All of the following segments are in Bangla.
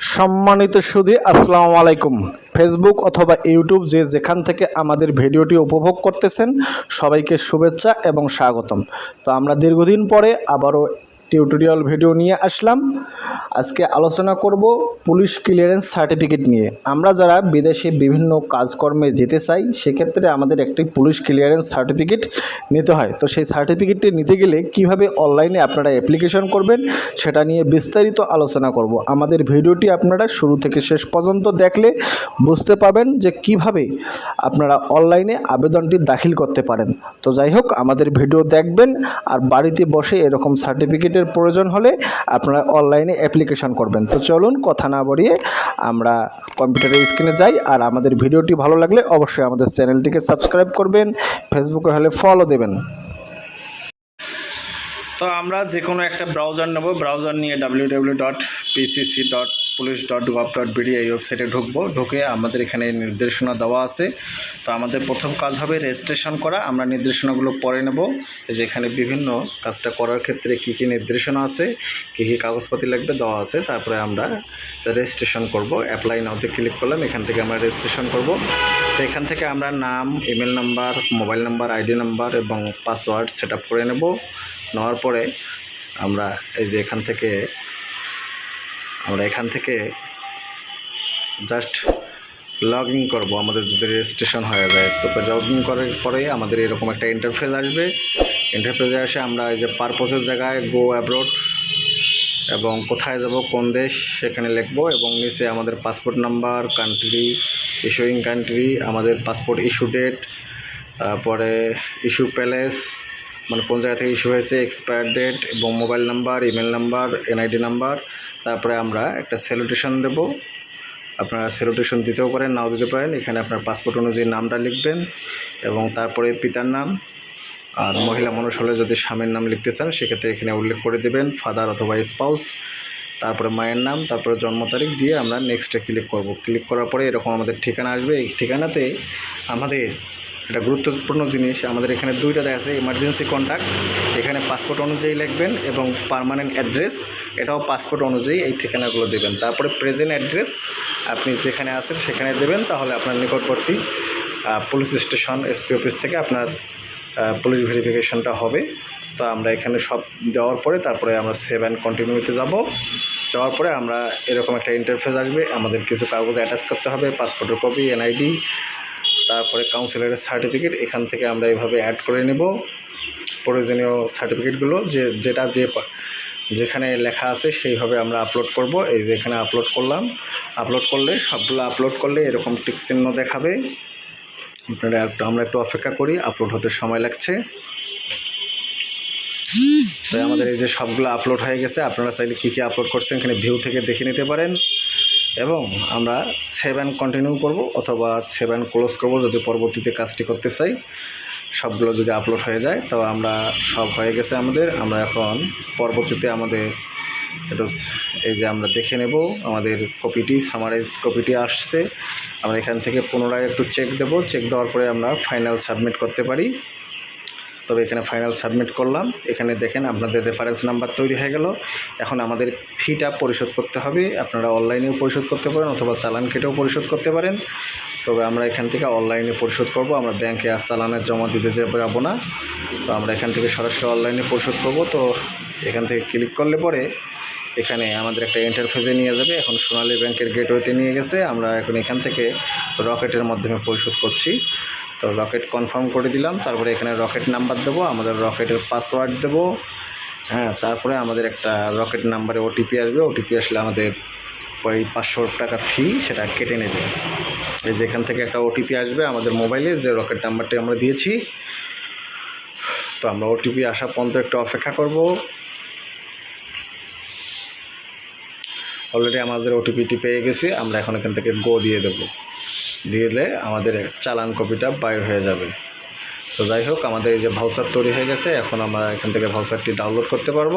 সম্মানিত সুধী, আসসালামু আলাইকুম। ফেসবুক অথবা ইউটিউব যে যেখান থেকে আমাদের ভিডিওটি উপভোগ করতেছেন, সবাইকে শুভেচ্ছা এবং স্বাগতম। তো আমরা দীর্ঘদিন পরে আবারও টিউটোরিয়াল ভিডিও নিয়ে আসলাম। আজকে আলোচনা করব পুলিশ ক্লিয়ারেন্স সার্টিফিকেট নিয়ে। আমরা যারা বিদেশে বিভিন্ন কাজকর্মে যেতে চাই, সেক্ষেত্রে আমাদের একটি পুলিশ ক্লিয়ারেন্স সার্টিফিকেট নিতে হয়। তো সেই সার্টিফিকেটটি নিতে গেলে কীভাবে অনলাইনে আপনারা অ্যাপ্লিকেশন করবেন, সেটা নিয়ে বিস্তারিত আলোচনা করব। আমাদের ভিডিওটি আপনারা শুরু থেকে শেষ পর্যন্ত দেখলে বুঝতে পাবেন যে কীভাবে আপনারা অনলাইনে আবেদনটি দাখিল করতে পারেন। তো যাই হোক, আমাদের ভিডিও দেখবেন আর বাড়িতে বসে এরকম সার্টিফিকেটের প্রয়োজন হলে আপনারা অনলাইনে অ্যাপ্লিকেশন করবেন। তো চলুন কথা না বাড়িয়ে আমরা কম্পিউটারের স্ক্রিনে যাই আর আমাদের ভিডিওটি ভালো লাগলে অবশ্যই আমাদের চ্যানেলটিকে সাবস্ক্রাইব করবেন ফেসবুকে হলে ফলো দেবেন। তো আমরা যে কোনো একটা ব্রাউজার নেব। ব্রাউজার নিয়ে W W dot PCC dot police dot gov dot BD এই ওয়েবসাইটে ঢুকবো। ঢুকে আমাদের এখানে নির্দেশনা দেওয়া আছে। তো আমাদের প্রথম কাজ হবে রেজিস্ট্রেশন করা। আমরা নির্দেশনাগুলো পরে নেব। যে এখানে বিভিন্ন কাজটা করার ক্ষেত্রে কী কী নির্দেশনা আছে, কী কী কাগজপাতি লাগবে দেওয়া আছে। তারপরে আমরা রেজিস্ট্রেশন করব। অ্যাপ্লাই নাওতে ক্লিক করলাম। এখান থেকে আমরা রেজিস্ট্রেশন করব। তো এখান থেকে আমরা নাম email number mobile number ID number এবং পাসওয়ার্ড সেট করে নেব। নেওয়ার পরে আমরা এই যে এখান থেকে আমরা এখান থেকে জাস্ট লগ ইন করব। আমাদের যদি রেজিস্ট্রেশন হয়ে যায়, তো লগ ইন করার পরে আমাদের এরকম একটা ইন্টারফেস আসবে। ইন্টারফেসে আসে আমরা এই যে পারপোসের জায়গায় গো অ্যাব্রোড এবং কোথায় যাব, কোন দেশ সেখানে লিখব এবং নিচে আমাদের passport number country issuing country আমাদের পাসপোর্ট ইস্যু ডেট তারপরে ইস্যু প্যালেস মানে কোন জায়গা থেকে ইস্যু হয়েছে এক্সপায়ার ডেট এবং mobile number email number NID number তারপরে আমরা একটা স্যালুটেশন দেব। আপনারা স্যালুটেশন দিতেও পারেন, নাও দিতে পারেন। এখানে আপনার পাসপোর্ট অনুযায়ী নামটা লিখবেন এবং তারপরে পিতার নাম আর মহিলা মানুষ হলে যদি স্বামীর নাম লিখতে চান, সেক্ষেত্রে এখানে উল্লেখ করে দেবেন ফাদার অথবা স্পাউস তারপরে মায়ের নাম, তারপরে জন্ম তারিখ দিয়ে আমরা নেক্সটে ক্লিক করব। ক্লিক করার পরে এরকম আমাদের ঠিকানা আসবে। এই ঠিকানাতে আমাদের এটা গুরুত্বপূর্ণ জিনিস, আমাদের এখানে দুইটা দেখা আছে এমার্জেন্সি কন্ট্যাক্ট এখানে পাসপোর্ট অনুযায়ী লিখবেন এবং পার্মানেন্ট অ্যাড্রেস এটাও পাসপোর্ট অনুযায়ী এই ঠিকানাগুলো দেবেন। তারপরে প্রেজেন্ট অ্যাড্রেস আপনি যেখানে আছেন সেখানে দেবেন, তাহলে আপনার নিকটবর্তী পুলিশ স্টেশন এসপি অফিস থেকে আপনার পুলিশ ভেরিফিকেশনটা হবে। তো আমরা এখানে সব দেওয়ার পরে তারপরে আমরা সেভ অ্যান্ড কন্টিনিউতে যাব। যাওয়ার পরে আমরা এরকম একটা ইন্টারফেস আসবে, আমাদের কিছু কাগজ অ্যাটাচ করতে হবে পাসপোর্টের কপি এনআইডি তারপরে কাউন্সিলরের সার্টিফিকেট এখান থেকে আমরা এভাবে অ্যাড করে নেব। প্রয়োজনীয় সার্টিফিকেটগুলো যে, যেটা যে যেখানে লেখা আছে সেইভাবে আমরা আপলোড করব। এই যে এখানে আপলোড করলাম। আপলোড করলে, সবগুলো আপলোড করলে এরকম টিক চিহ্ন দেখাবে। আপনারা একটু, আমরা একটু অপেক্ষা করি আপলোড হতে সময় লাগছে। তাই আমাদের এই যে সবগুলো আপলোড হয়ে গেছে, আপনারা চাইলে কী কী আপলোড করছেন এখানে ভিউ থেকে দেখে নিতে পারেন। এবং আমরা সেভেন কন্টিনিউ করব অথবা সেভেন ক্লোজ করব যদি পরবর্তীতে কাজটি করতে চাই। সবগুলো যদি আপলোড হয়ে যায়, তো আমরা সব হয়ে গেছে আমাদের। আমরা এখন পরবর্তীতে আমাদের এই যে আমরা দেখে নেব, আমাদের কপিটি সামারাইজ কপিটি আসছে। আমরা এখান থেকে পুনরায় একটু চেক দেব। চেক দেওয়ার পরে আমরা ফাইনাল সাবমিট করতে পারি। তবে এখানে ফাইনাল সাবমিট করলাম। এখানে দেখেন আপনাদের রেফারেন্স নাম্বার তৈরি হয়ে গেল। এখন আমাদের ফিটা পরিশোধ করতে হবে। আপনারা অনলাইনেও পরিশোধ করতে পারেন অথবা চালান কেটেও পরিশোধ করতে পারেন। তবে আমরা এখান থেকে অনলাইনে পরিশোধ করব। আমরা ব্যাংকে আর চালানের জমা দিতে যাব না। তো আমরা এখান থেকে সরাসরি অনলাইনে পরিশোধ করব। তো এখান থেকে ক্লিক করলে পরে এখানে আমাদের একটা ইন্টারফেসে নিয়ে যাবে। এখন সোনালী ব্যাংকের গেটওয়েতে নিয়ে গেছে। আমরা এখন এখান থেকে রকেটের মাধ্যমে পরিশোধ করছি। তো রকেট কনফার্ম করে দিলাম। তারপরে এখানে রকেট নাম্বার দেবো। আমাদের রকেটের পাসওয়ার্ড দেবো। হ্যাঁ তারপরে আমাদের একটা রকেট নাম্বারে ওটিপি আসবে। ওটিপি আসলে আমাদের ওই পাঁচশো টাকা ফি সেটা কেটে নেবে। এই যে এখান থেকে একটা ওটিপি আসবে আমাদের মোবাইলে যে রকেট নাম্বারটি আমরা দিয়েছি। তো আমরা ওটিপি আসা পর্যন্ত একটু অপেক্ষা করব। অলরেডি আমাদের ওটিপিটি পেয়ে গেছি, আমরা এখন এখান থেকে গো দিয়ে দেবো। দিলে আমাদের চালান কপিটা বাইর হয়ে যাবে। তো যাই হোক, আমাদের এই যে ভাউচার তৈরি হয়ে গেছে, এখন আমরা এখান থেকে ভাউচারটি ডাউনলোড করতে পারব।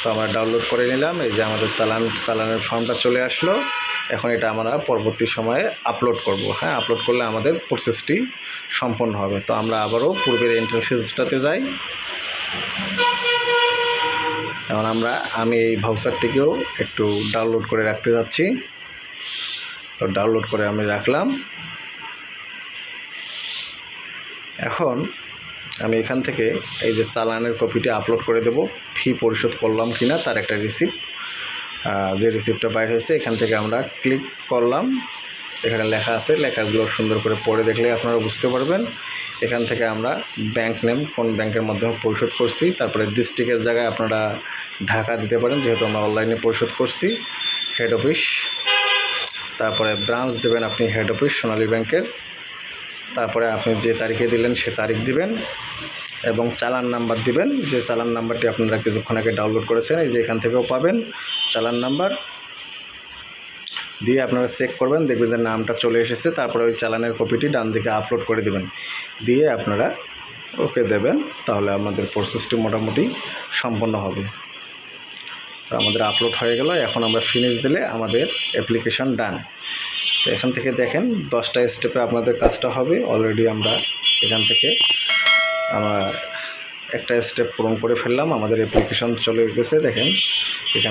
তো আমরা ডাউনলোড করে নিলাম, এই যে আমাদের চালান, চালানের ফর্মটা চলে আসলো। এখন এটা আমরা পরবর্তী সময়ে আপলোড করব। হ্যাঁ আপলোড করলে আমাদের প্রসেসটি সম্পন্ন হবে। তো আমরা আবারও পূর্বের ইন্টারফেসটাতে যাই। এখন আমরা, আমি এই ভাউচারটিকেও একটু ডাউনলোড করে রাখতে যাচ্ছি। তো ডাউনলোড করে আমি রাখলাম। এখন আমি এখান থেকে এই যে চালানের কপিটি আপলোড করে দেব। ফি পরিশোধ করলাম কিনা তার একটা রিসিপ্ট যে রিসিপ্টটা বাইর হয়েছে, এখান থেকে আমরা ক্লিক করলাম। এখানে লেখা আছে, লেখাগুলো সুন্দর করে পড়ে দেখলে আপনারা বুঝতে পারবেন। এখান থেকে আমরা ব্যাংক নেম কোন ব্যাংকের মাধ্যমে পরিশোধ করছি, তারপরে ডিস্ট্রিক্টের জায়গায় আপনারা ঢাকা দিতে পারেন, যেহেতু আমরা অনলাইনে পরিশোধ করছি হেড অফিস তারপরে ব্রাঞ্চ দেবেন আপনি হেড অফিস সোনালী ব্যাংকের। তারপরে আপনি যে তারিখে দিলেন সে তারিখ দিবেন এবং চালান নাম্বার দিবেন। যে চালান নাম্বারটি আপনারা কিছুক্ষণ আগে ডাউনলোড করেছেন, এই যে এখান থেকেও পাবেন চালান নাম্বার। দিয়ে আপনারা চেক করবেন, দেখবেন যে নামটা চলে এসেছে, তারপরে ওই চালানের কপিটি ডান দিকে আপলোড করে দেবেন। দিয়ে আপনারা ওকে দেবেন, তাহলে আমাদের প্রসেসটি মোটামুটি সম্পন্ন হবে। তো আমাদের আপলোড হয়ে গেল। এখন আমরা ফিনিশ দিলে আমাদের অ্যাপ্লিকেশন ডান তো এখান থেকে দেখেন, দশটা স্টেপে আপনাদের কাজটা হবে। অলরেডি আমরা এখান থেকে আমরা একটা স্টেপ পূরণ করে ফেললাম। আমাদের অ্যাপ্লিকেশন চলে গেছে, দেখেন। এখান